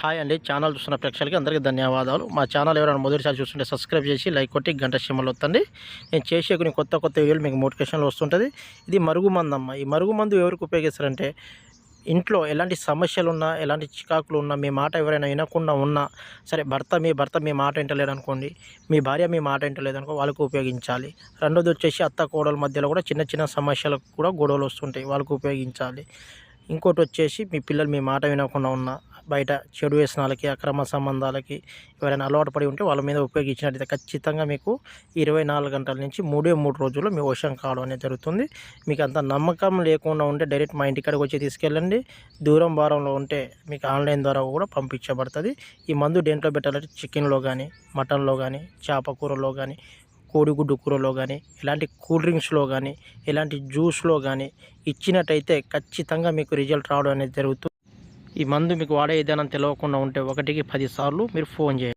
Hi అండి. Channel చూస్తున్న ప్రేక్షకులకి అందరికీ ధన్యవాదాలు. మా ఛానల్ ఎవరైనా మొదటిసారి చూస్తుంటే సబ్స్క్రైబ్ చేసి లైక్ కొట్టి గంట సిమ్మలు వస్తుంది నేను చేసే కొన్ని కొత్త కొత్త వీడియోలు మీకు మోటివేషన్లు వస్తుంటుంది. ఇది మరుగు అమ్మ ఈ మరుగు మందు ఎవరికి ఉపయోగిస్తారంటే ఇంట్లో ఎలాంటి సమస్యలు ఉన్నా ఎలాంటి చికాకులు ఉన్నా మీ మాట ఎవరైనా వినకుండా ఉన్నా సరే భర్త మీ భర్త మీ మాట వింటలేడు అనుకోండి మీ భార్య మీ మాట వింటలేదు అనుకో వాళ్ళకు ఉపయోగించాలి. రెండోది వచ్చేసి అత్త కోడల మధ్యలో కూడా చిన్న చిన్న సమస్యలకు కూడా గొడవలు వస్తుంటాయి వాళ్ళకు ఉపయోగించాలి. ఇంకోటి వచ్చేసి మీ పిల్లలు మీ మాట వినకుండా ఉన్నా బయట చెడు వ్యసనాలకి అక్రమ సంబంధాలకి ఎవరైనా అలవాటు పడి ఉంటే వాళ్ళ మీద ఉపయోగించినట్టయితే ఖచ్చితంగా మీకు ఇరవై నాలుగు గంటల నుంచి మూడే మూడు రోజుల్లో మీ వశం కావడం అనేది జరుగుతుంది. మీకు అంత నమ్మకం లేకుండా ఉంటే డైరెక్ట్ మా ఇంటికాడికి వచ్చి తీసుకెళ్ళండి. దూరం భారంలో ఉంటే మీకు ఆన్లైన్ ద్వారా కూడా పంపించబడుతుంది. ఈ మందు దేంట్లో పెట్టాలంటే చికెన్లో కానీ మటన్లో కానీ చేప కూరలో కానీ కోడిగుడ్డు కూరలో కానీ ఇలాంటి కూల్ డ్రింక్స్లో కానీ ఇలాంటి జ్యూస్లో కానీ ఇచ్చినట్టయితే ఖచ్చితంగా మీకు రిజల్ట్ రావడం అనేది జరుగుతుంది ఈ మందు మీకు వాడే విధానం తెలియకుండా ఉంటే ఒకటికి పది సార్లు మీరు ఫోన్ చేయండి.